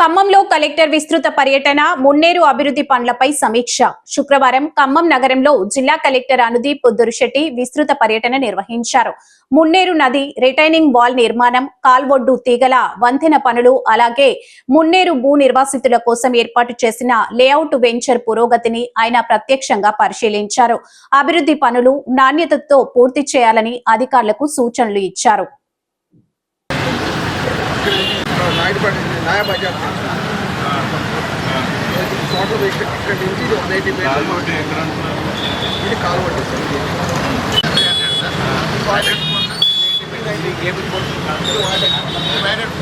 ఖమ్మంలో కలెక్టర్ విస్తృత పర్యటన మున్నేరు అభివృద్ధి పనులపై సమీక్ష. శుక్రవారం ఖమ్మం నగరంలో జిల్లా కలెక్టర్ అనుదీప్ దురిశెట్టి విస్తృత పర్యటన నిర్వహించారు. మున్నేరు నది రిటైనింగ్ వాల్ నిర్మాణం కాల్వొడ్డు తీగల వంతెన పనులు అలాగే మున్నేరు భూ నిర్వాసితుల కోసం ఏర్పాటు చేసిన లేఅవుట్ వెంచర్ పురోగతిని ఆయన ప్రత్యక్షంగా పరిశీలించారు. అభివృద్ధి పనులు నాణ్యతతో పూర్తి చేయాలని అధికారులకు సూచనలు ఇచ్చారు. నాయా బజార్ టోటల్ ఇక్కడ నుంచి ఇది వన్ ఎయిటీ మీటర్స్ ఇది కాలువడ్డు సార్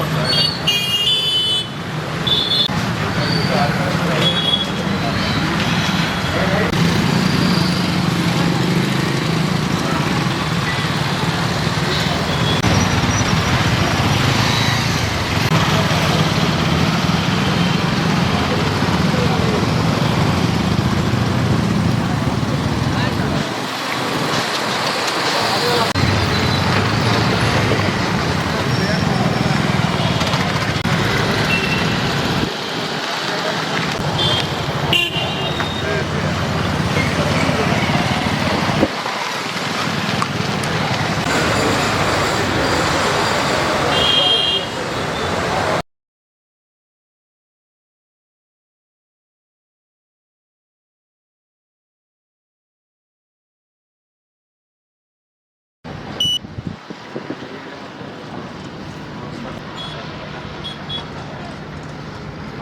about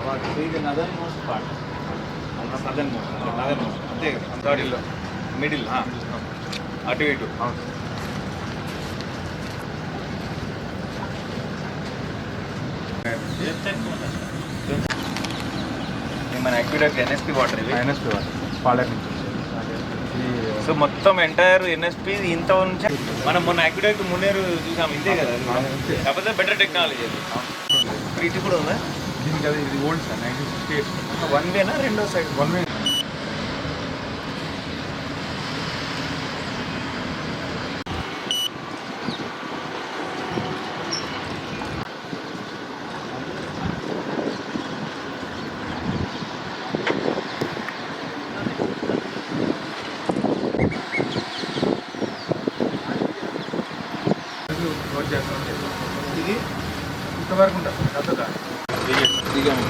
మోస్ట్ నాదర్ మోస్ట్ అంతే కదా? థర్డ్ మిడిల్ అటు ఇటు. ఇది మన యాక్టివేట్ ఎన్ఎస్పి వాటర్ ఇవి ఎన్ఎస్పీ వాడు పాలేరు నుంచి సో మొత్తం ఎంటైర్ ఎన్ఎస్పి ఇంత నుంచి మనం మొన్న యాక్టివేట్ మున్నేరు చూసాం. ఇంతే కదా? కాకపోతే బెటర్ టెక్నాలజీ అది. ఇది కూడా ఉందా? దీనికి అది ఇది old sir nineteen sixty eight one వేనా రెండో సైడ్ వన్ వే ఇది ఇంతవరకు ఉంటుంది పెద్దదా దిగాము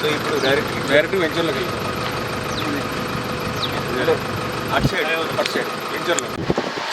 సో ఇప్పుడు డైరెక్ట్ డైరెక్ట్ వెంచర్లోకి వెళ్తాం. అటు సైడ్ అటు సైడ్